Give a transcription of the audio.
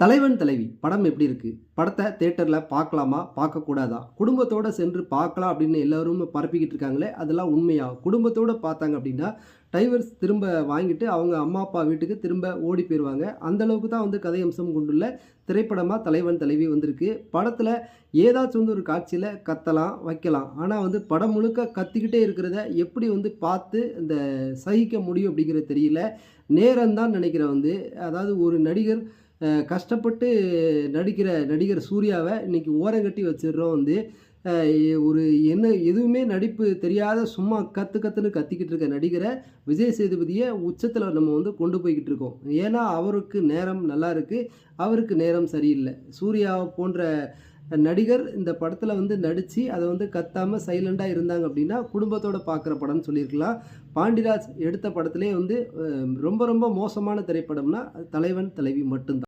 தலைவன் தலைவி படம் எப்படி இருக்குது படத்தை தேட்டரில் பார்க்கலாமா? பார்க்கக்கூடாதா? குடும்பத்தோடு சென்று பார்க்கலாம் அப்படின்னு எல்லோரும் பரப்பிக்கிட்டு இருக்காங்களே அதெல்லாம் உண்மையாக குடும்பத்தோடு பார்த்தாங்க அப்படின்னா டைவர்ஸ் திரும்ப வாங்கிட்டு அவங்க அம்மா அப்பா வீட்டுக்கு திரும்ப ஓடி போயிடுவாங்க அந்தளவுக்கு தான் வந்து கதை அம்சம் கொண்டுள்ள திரைப்படமாக தலைவன் தலைவி வந்திருக்கு. படத்தில் ஏதாச்சும் வந்து ஒரு காட்சியில் கத்தலாம் வைக்கலாம். ஆனால் வந்து படம் முழுக்க கத்திக்கிட்டே இருக்கிறத எப்படி வந்து பார்த்து இந்த சகிக்க முடியும் அப்படிங்கிறது தெரியல. நேரம்தான் நினைக்கிறேன் வந்து. அதாவது ஒரு நடிகர் கஷ்டப்பட்டு நடிக்கிற நடிகர் சூர்யாவை இன்றைக்கி ஓரங்கட்டி வச்சிடுறோம் வந்து ஒரு என்ன எதுவுமே நடிப்பு தெரியாத சும்மா கற்று கத்துன்னு கத்திக்கிட்டு இருக்க நடிகரை விஜய் சேதுபதியை உச்சத்தில் நம்ம வந்து கொண்டு போய்கிட்டு இருக்கோம். ஏன்னா அவருக்கு நேரம் நல்லா இருக்குது அவருக்கு நேரம் சரியில்லை. சூர்யா போன்ற நடிகர் இந்த படத்தில் வந்து நடித்து அதை வந்து கத்தாமல் சைலண்டாக இருந்தாங்க அப்படின்னா குடும்பத்தோடு பார்க்குற படம்னு சொல்லியிருக்கலாம். பாண்டிராஜ் எடுத்த படத்திலே வந்து ரொம்ப ரொம்ப மோசமான திரைப்படம்னா தலைவன் தலைவி மட்டும்தான்.